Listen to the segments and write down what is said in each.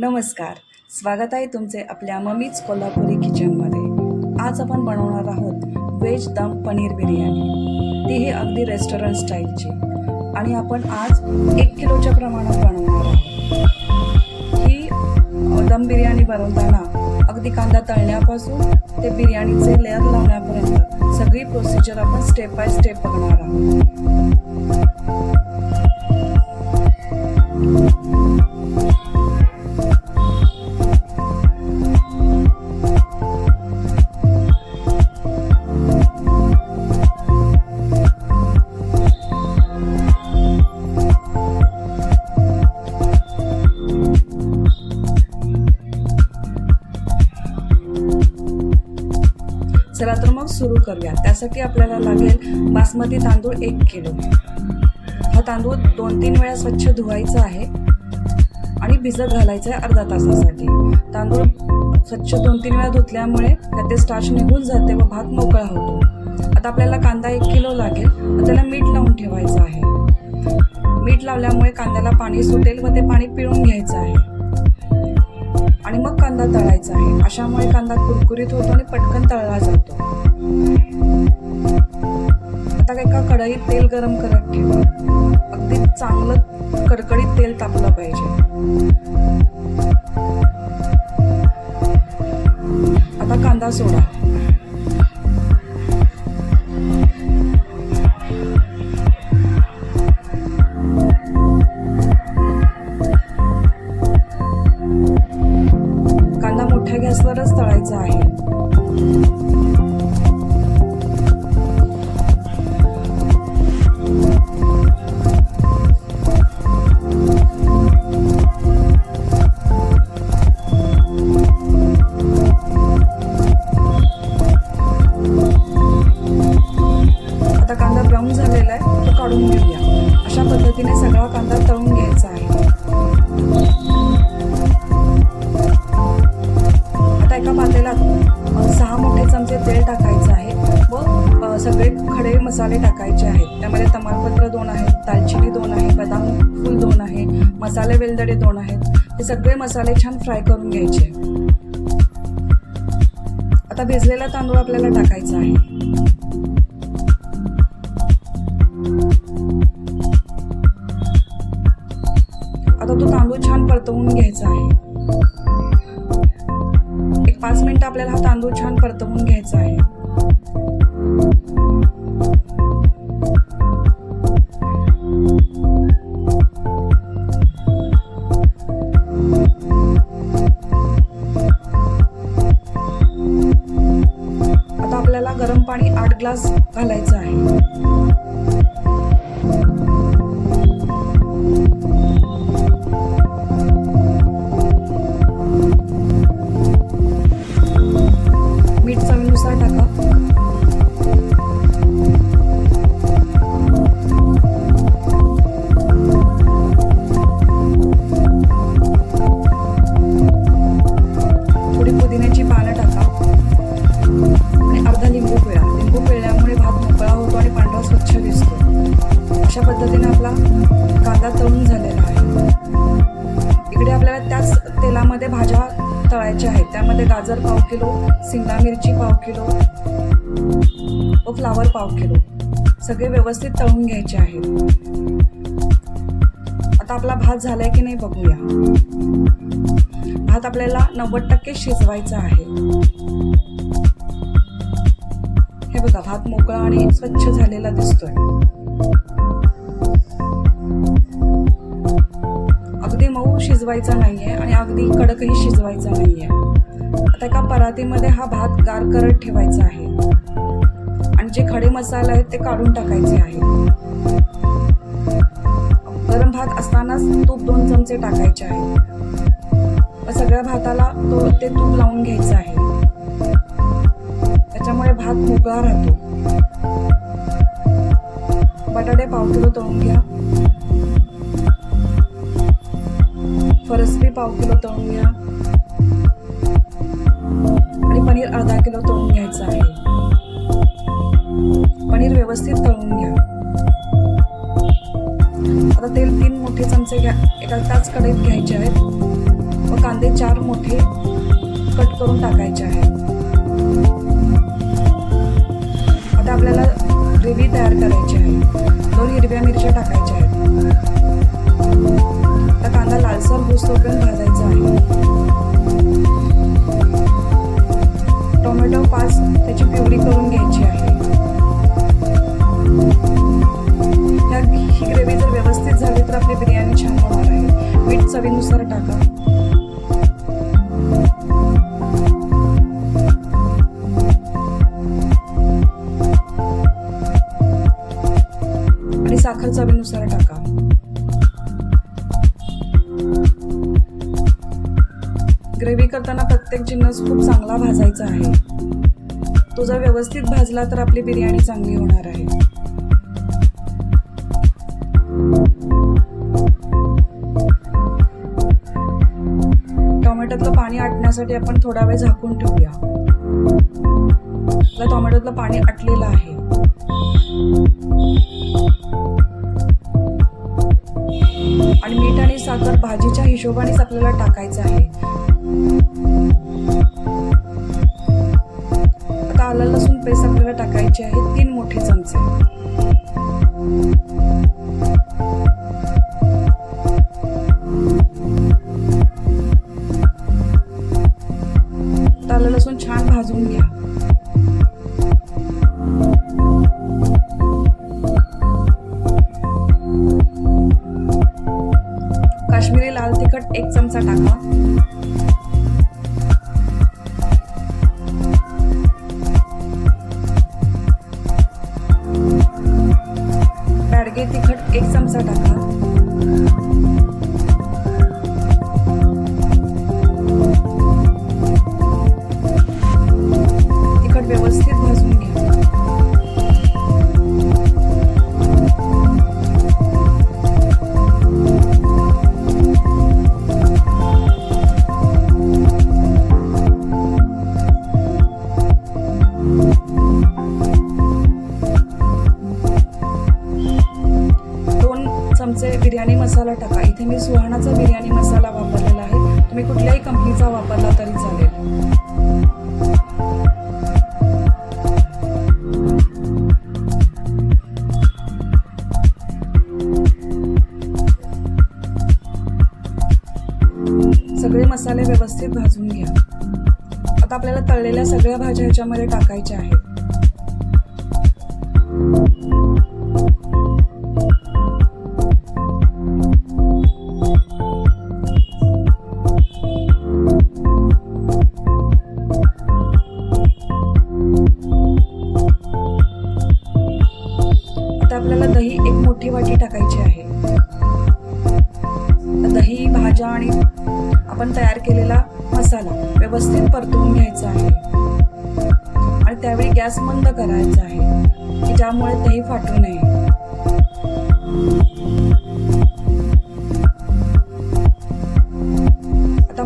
नमस्कार. स्वागत आहे तुमचे आपल्या मम्मीच कोल्हापुरी किचनमध्ये आज आपण बनवणार आहोत व्हेज दम पनीर बिर्याणी. तीही अगदी रेस्टॉरंट स्टाईलची आणि आपण आज एक किलोच्या प्रमाणात बनवणार आहोत. ही दम बिर्याणी बनवताना अगदी कांदा तळण्यापासून ते बिर्याणीचे लेअर लावण्यापर्यंत सगळी प्रोसिजर आपण स्टेप बाय स्टेप बघणार आहोत. चला तर मग सुरू करूया. त्यासाठी आपल्याला लागेल बासमती तांदूळ एक किलो. हा तांदूळ दोन तीन वेळा स्वच्छ धुवायचा आहे आणि भिजत घालायचं आहे अर्धा तासासाठी. तांदूळ स्वच्छ दोन तीन वेळा धुतल्यामुळे त्यात स्टार्च निघून जाते व भात मोकळा होतो. आता आपल्याला कांदा एक किलो लागेल. त्याला मीठ लावून ठेवायचं आहे. मीठ लावल्यामुळे कांद्याला पाणी सुटेल व ते पाणी पिळून घ्यायचं आहे. आणि मग कांदा तळायचा आहे. अशामुळे कांदा कुरकुरीत होतो आणि पटकन तळला जातो. आता एका कढईत तेल गरम करत ठेवा. अगदी चांगलं कडकडीत तेल तापलं पाहिजे. आता कांदा सोडा. काढून घेऊया. अशा पद्धतीने सगळा कांदा तळून घ्यायचा आहे. आता एका पातेला सहा मोठे चमचे तेल टाकायचं आहे व सगळे खडे मसाले टाकायचे आहेत. त्यामध्ये तमालपत्र दोन आहेत दालचिनी दोन आहे बदाम फूल दोन आहे मसाले वेलदडे दोन आहेत. हे सगळे मसाले छान फ्राय करून घ्यायचे. आता भिजलेला तांदूळ आपल्याला टाकायचा आहे. परतवून घ्यायचा आहे. एक पाच मिनिट आपल्याला हा तांदूळ छान परतवून घ्यायचा आहे. आता आपल्याला गरम पाणी आठ ग्लास घालायचं आहे. सिमला मिरची पाव किलो व फ्लावर पाव किलो. सगळे व्यवस्थित तळून घ्यायचे आहेत. आता आपला भात झालाय की नाही बघूया. भात आपल्याला नव्वद टक्के शिजवायचा आहे. हे बघा भात मोकळा आणि स्वच्छ झालेला दिसतोय. शिजवायचा नाही आहे आणि अगदी कडकही शिजवायचा नाही आहे आता एका परातीमध्ये हा भात गार करत ठेवायचा आहे. आणि जे खडे मसाले आहेत ते काढून टाकायचे आहेत गरम भात असतानाच तूप दोन चमचे टाकायचे आहेत सगळ्या भाताला तो ते तूप लावून घ्यायचं आहे. त्याच्यामुळे भात मोकळा राहतो. बटाटे पाव किलो तळून घ्या. फरसबी पाव किलो तळून घ्या. आणि पनीर अर्धा किलो तळून घ्यायचं आहे. पनीर व्यवस्थित तळून घ्या. आता तेल तीन मोठे चमचे घ्या. एका त्याच कढईत घ्यायचे आहेत. व कांदे चार मोठे कट करून टाकायचे आहेत. चवीनुसार टाका. आणि साखर चवीनुसार टाका. ग्रेव्ही करताना प्रत्येक जिन्नस खूप चांगला भाजायचा आहे. तो जर व्यवस्थित भाजला तर आपली बिर्याणी चांगली होणार आहे. पाणी आपण थोडा वेळ झाकून ठेवूया. आपल्या टोमॅटोतलं पाणी आटलेलं आहे. आणि मीठ आणि साखर भाजीच्या हिशोबानेच आपल्याला टाकायचं आहे. आता आलं लसूण पेस्ट आपल्याला टाकायची आहे तीन मोठे चमचे. मी सुहाणाचा बिर्याणी मसाला वापरलेला आहे. तुम्ही कुठल्याही कंपनीचा वापरला तरी चालेल. सगळे मसाले व्यवस्थित भाजून घ्या. आता आपल्याला तळलेल्या सगळ्या भाज्या ह्याच्यामध्ये टाकायच्या आहेत.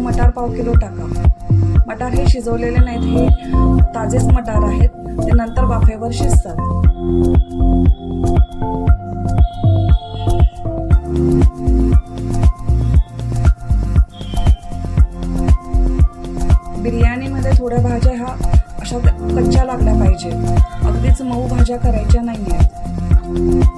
मटार पाव किलो टाका. मटार हे शिजवलेले नाहीत हे ताजेच मटार आहेत. ते नंतर वाफेवर शिजतात. बिर्याणीमध्ये थोड्या भाज्या ह्या अशा कच्च्या लागल्या पाहिजे अगदीच मऊ भाज्या करायच्या नाही आहेत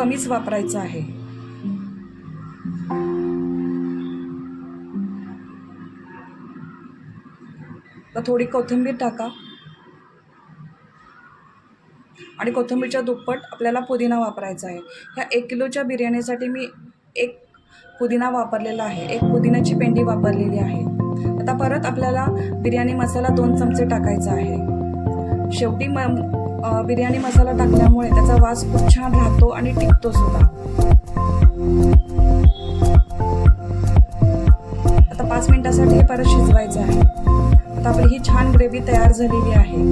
कमीच वापरायचं आहे. तर थोडी कोथिंबीर टाका. आणि कोथिंबीरच्या दुप्पट आपल्याला पुदिना वापरायचा आहे. ह्या एक किलोच्या बिर्याणीसाठी मी एक पुदिना वापरलेला आहे. एक पुदिन्याची पेंडी वापरलेली आहे. आता परत आपल्याला बिर्याणी मसाला दोन चमचे टाकायचा आहे. शेवटी म बिर्याणी मसाला टाकल्यामुळे त्याचा वास खूप छान राहतो आणि टिकतो सुद्धा. आता पाच मिनिटासाठी हे परत शिजवायचं आहे. आता आपली ही छान ग्रेव्ही तयार झालेली आहे.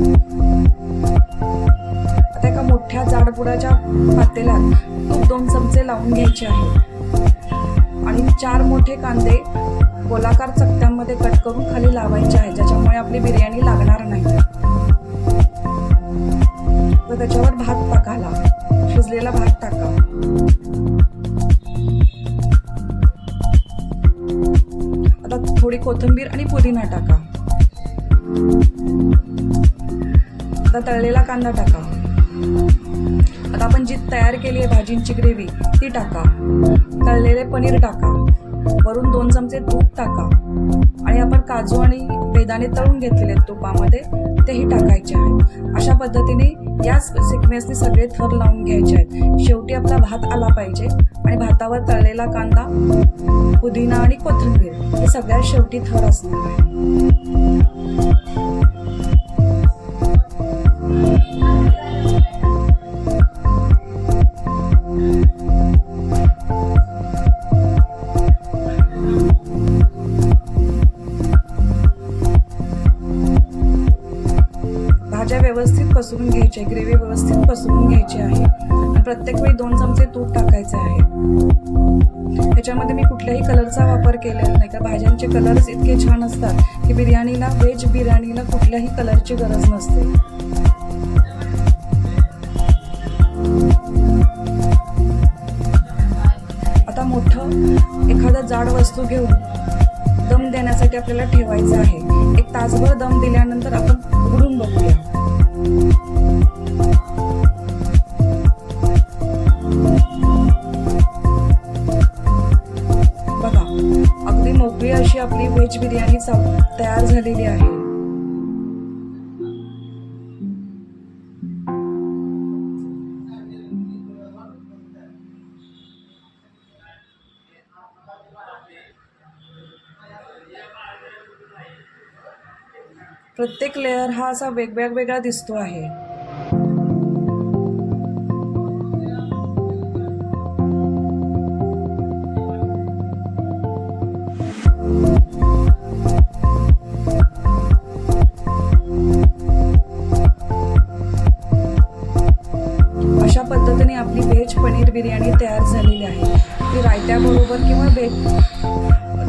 आता एका मोठ्या जाडबुडाच्या पातेल्यात तूप दोन चमचे लावून घ्यायचे आहेत आणि चार मोठे कांदे गोलाकार चकत्यांमध्ये कट करून खाली लावायचे आहे ज्याच्यामुळे आपली बिर्याणी लागणार नाही. तर त्याच्यावर भात टाकाला शिजलेला भात टाका. आता थोडी कोथिंबीर आणि पुदिना टाका. आता तळलेला कांदा टाका. आता आपण जी तयार केली आहे भाजींची ग्रेव्ही ती टाका. तळलेले पनीर टाका. वरून दोन चमचे तूप टाका. आपण काजू आणि बेदाणे तळून घेतलेले आहेत तुपामध्ये तेही टाकायचे आहेत. अशा पद्धतीने याच सिक्वेन्सने सगळे थर लावून घ्यायचे आहेत. शेवटी आपला भात आला पाहिजे आणि भातावर तळलेला कांदा पुदिना आणि कोथिंबीर हे सगळ्यात शेवटी थर असणार आहे. व्यवस्थित पसरून घ्यायची आहे ग्रेव्ही व्यवस्थित पसरून घ्यायची आहे. आणि प्रत्येक वेळी दोन चमचे तूप टाकायचे आहे. त्याच्यामध्ये मी कुठल्याही कलरचा वापर केलेला नाही. का भाज्यांचे कलर्स इतके छान असतात की बिर्याणीला व्हेज बिर्याणीला कुठल्याही कलरची गरज नसते. आता मोठं एखादं जाड वस्तू घेऊन दम देण्यासाठी आपल्याला ठेवायचं आहे. एक तासभर दम दिल्यानंतर आपण उघडून बघूया. बघा अगदी मोकळी अशी आपली व्हेज बिर्याणी तयार झालेली आहे. प्रत्येक लेअर हा असा वेगवेगळा दिसतो आहे. अशा पद्धतीने आपली व्हेज पनीर बिर्याणी तयार झालेली आहे. ती रायत्याबरोबर किंवा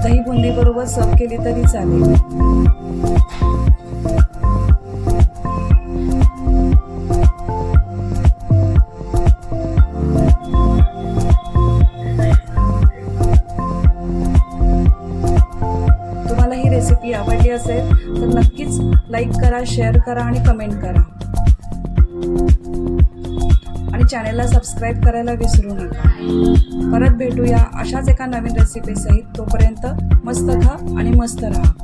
दही बुंदीबरोबर सर्व केली तरी चालेल. करा शेअर करा आणि कमेंट करा. आणि चॅनेलला सबस्क्राईब करायला विसरू नका. परत भेटूया अशाच एका नवीन रेसिपीसहित तोपर्यंत मस्त खा आणि मस्त राहा.